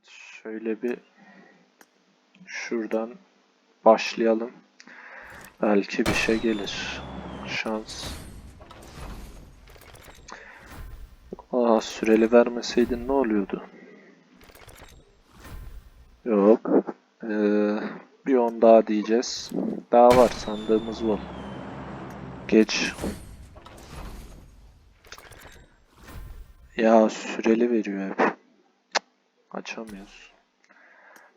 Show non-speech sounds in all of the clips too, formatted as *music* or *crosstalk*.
Evet, şöyle bir şuradan başlayalım. Belki bir şey gelir. Şans. Aa süreli vermeseydin ne oluyordu? Yok. Ee, bir on daha diyeceğiz. Daha var sandığımız bol. Geç. Ya süreli veriyor hep. Açamıyoruz.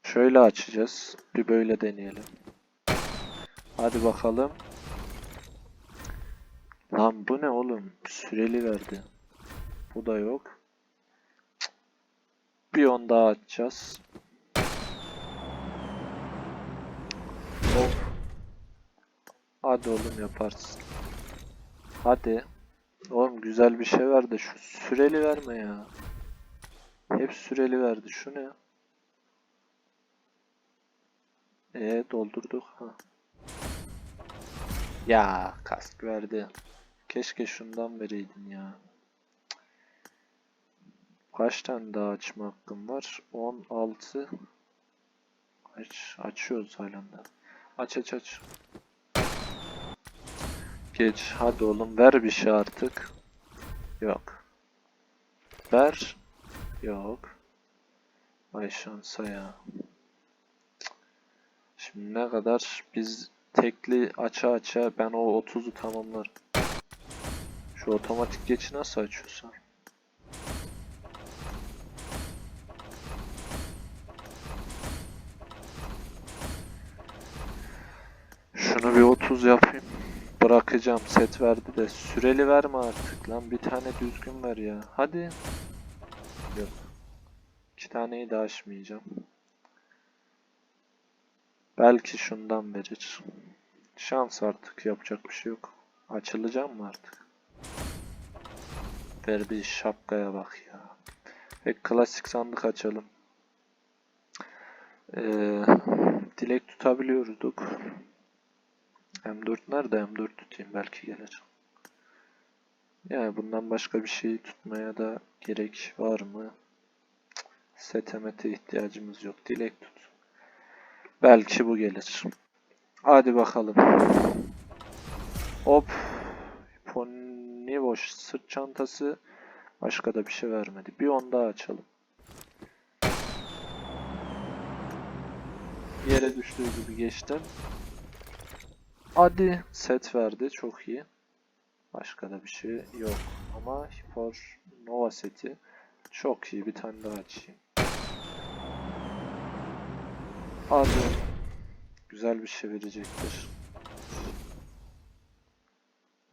Şöyle açacağız. Bir böyle deneyelim. Hadi bakalım. Lan bu ne oğlum? Süreli verdi. Bu da yok. Bir on daha açacağız. Of. Hadi oğlum yaparsın. Hadi. Oğlum güzel bir şey ver de şu süreli verme ya. Hep süreli verdi. Şu ne? Ee doldurduk ha. Ya kask verdi. Keşke şundan vereydin ya. Kaç tane daha açma hakkım var? 16. Aç, açıyoruz halen de. Aç aç aç. Geç. Hadi oğlum ver bir şey artık. Yok. Ver. Yok. Ay şansa ya. Şimdi ne kadar biz tekli aça aça ben o 30'u tamamlarım. Şu otomatik geçi nasıl açıyorsan. Şunu bir 30 yapayım. Bırakacağım set verdi de süreli verme artık lan bir tane düzgün ver ya. Hadi. İki taneyi de aşmayacağım. Belki şundan verir. Şans artık yapacak bir şey yok. Açılacağım mı artık? Verdiği şapkaya bak ya. Ve klasik sandık açalım. Ee, dilek tutabiliyorduk. M4 nerede? M4 tutayım belki gelir. Yani bundan başka bir şey tutmaya da gerek var mı? Setemete ihtiyacımız yok. Dilek tut. Belki bu gelir. Hadi bakalım. Hop. Ponyboş sırt çantası. Başka da bir şey vermedi. Bir on daha açalım. Yere düştüğü gibi geçtim. Hadi set verdi. Çok iyi. Başka da bir şey yok. Ama Hipor Nova seti çok iyi. Bir tane daha açayım. Hadi. Güzel bir şey verecektir.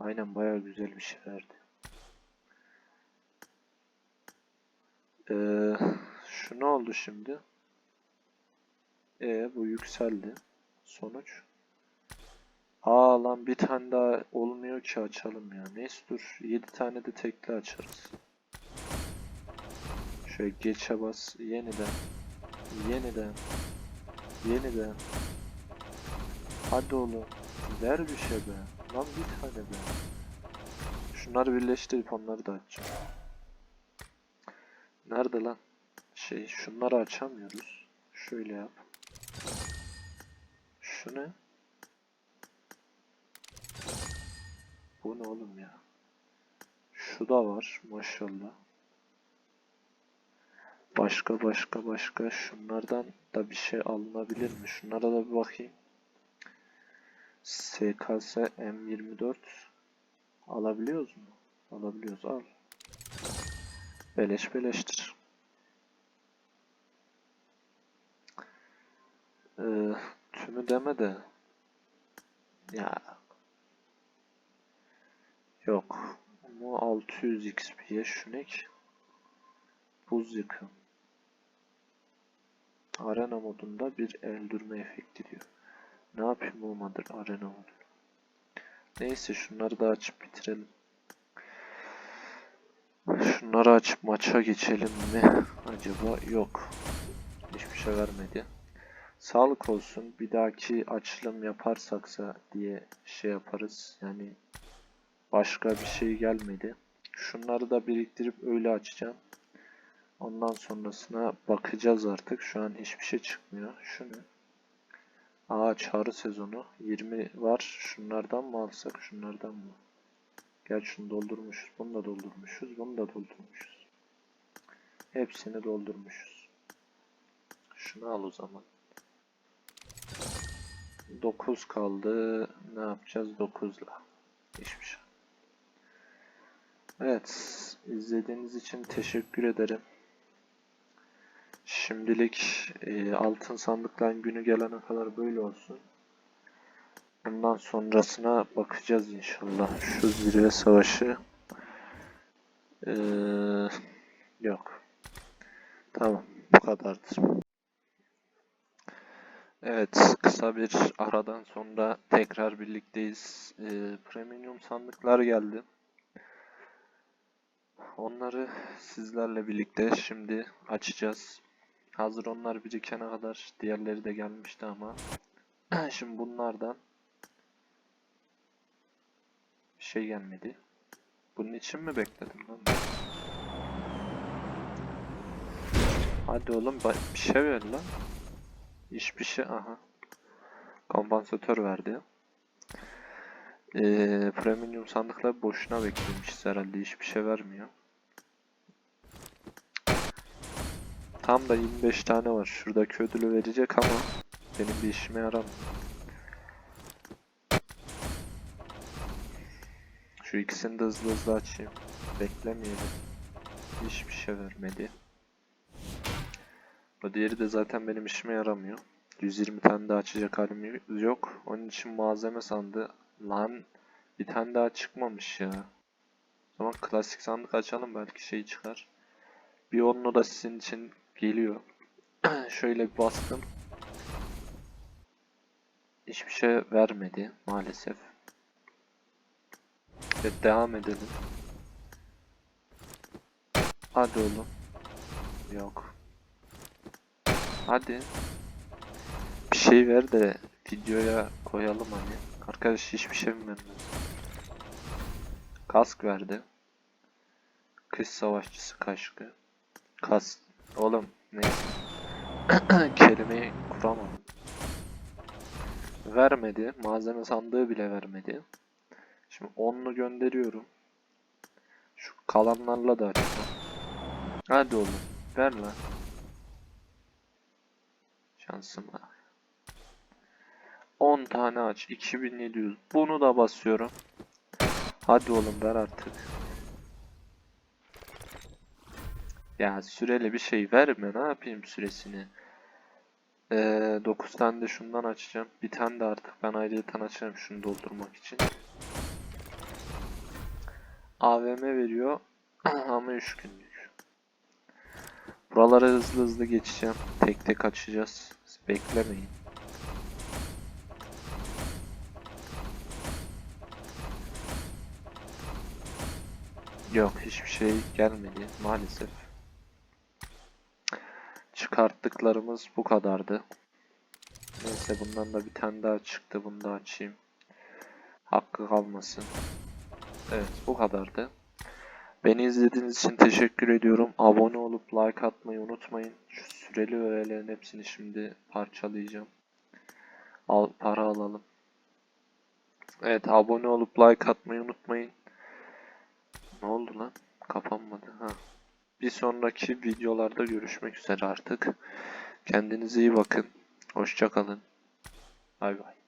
Aynen bayağı güzel bir şey verdi. Ee, şu ne oldu şimdi? E bu yükseldi. Sonuç. Aa lan bir tane daha olmuyor ki açalım ya. Neyse dur. 7 tane de tekli açarız. Şöyle geçe bas. Yeniden. Yeniden. Yeniden. Hadi oğlum. Ver bir şey be. Lan bir tane be. Şunları birleştirip onları da açacağım. Nerede lan? Şey şunları açamıyoruz. Şöyle yap. Şu ne? Bu ne oğlum ya? Şu da var maşallah. Başka başka başka şunlardan da bir şey alınabilir mi? Şunlara da bir bakayım. SKS M24 alabiliyoruz mu? Alabiliyoruz al. Beleş beleştir. Ee, tümü deme de ya yok. Bu 600 XP'ye şu ne ki? Buz yıkım. Arena modunda bir öldürme efekti diyor. Ne yapayım olmadı arena modu. Neyse şunları da açıp bitirelim. Şunları açıp maça geçelim mi? Acaba yok. Hiçbir şey vermedi. Sağlık olsun. Bir dahaki açılım yaparsaksa diye şey yaparız. Yani başka bir şey gelmedi. Şunları da biriktirip öyle açacağım. Ondan sonrasına bakacağız artık. Şu an hiçbir şey çıkmıyor. Şu ne? Aa çağrı sezonu. 20 var. Şunlardan mı alsak? Şunlardan mı? Gel şunu doldurmuşuz. Bunu da doldurmuşuz. Bunu da doldurmuşuz. Hepsini doldurmuşuz. Şunu al o zaman. 9 kaldı. Ne yapacağız 9'la? Hiçbir şey. Evet. izlediğiniz için teşekkür ederim. Şimdilik e, altın sandıktan günü gelene kadar böyle olsun. Bundan sonrasına bakacağız inşallah. Şu zirve savaşı. Ee, yok. Tamam. Bu kadardır. Evet. Kısa bir aradan sonra tekrar birlikteyiz. Ee, premium sandıklar geldi. Onları sizlerle birlikte şimdi açacağız. Hazır onlar birikene kadar diğerleri de gelmişti ama *clears throat* şimdi bunlardan bir şey gelmedi. Bunun için mi bekledim lan? Hadi oğlum bir şey ver lan. Hiçbir şey aha. Kompansatör verdi. Ee, premium sandıklar boşuna beklemişiz herhalde hiçbir şey vermiyor. Tam da 25 tane var. Şuradaki ödülü verecek ama benim bir işime yaramıyor. Şu ikisini de hızlı hızlı açayım. Beklemeyelim. Hiçbir şey vermedi. O diğeri de zaten benim işime yaramıyor. 120 tane daha açacak halim yok. Onun için malzeme sandı. Lan bir tane daha çıkmamış ya. O zaman klasik sandık açalım belki şey çıkar. Bir onlu da sizin için geliyor. *clears throat* Şöyle bir bastım. Hiçbir şey vermedi maalesef. Ve devam edelim. Hadi oğlum. Yok. Hadi. Bir şey ver de videoya koyalım hani. Arkadaş hiçbir şey mi vermez? Kask verdi. Kış savaşçısı kaşkı. Kas. Oğlum neyse. *clears throat* Kelimeyi kuramadım. Vermedi. Malzeme sandığı bile vermedi. Şimdi onlu gönderiyorum. Şu kalanlarla da açacağım. Hadi oğlum. Ver lan. Şansıma. 10 tane aç. 2700. Bunu da basıyorum. Hadi oğlum ver artık. Ya süreli bir şey verme. Ne yapayım süresini? Ee, 9 tane de şundan açacağım. Bir tane de artık ben ayrıca açacağım şunu doldurmak için. AVM veriyor *clears throat* ama 3 günlük. Buraları hızlı hızlı geçeceğim. Tek tek açacağız. Beklemeyin. Yok hiçbir şey gelmedi maalesef. Çıkarttıklarımız bu kadardı. Neyse bundan da bir tane daha çıktı. Bunu da açayım. Hakkı kalmasın. Evet bu kadardı. Beni izlediğiniz için teşekkür ediyorum. Abone olup like atmayı unutmayın. Şu süreli öğelerin hepsini şimdi parçalayacağım. Al, para alalım. Evet abone olup like atmayı unutmayın. Ne oldu lan? Kapanmadı. Ha. Bir sonraki videolarda görüşmek üzere artık. Kendinize iyi bakın. Hoşçakalın. Bay bay.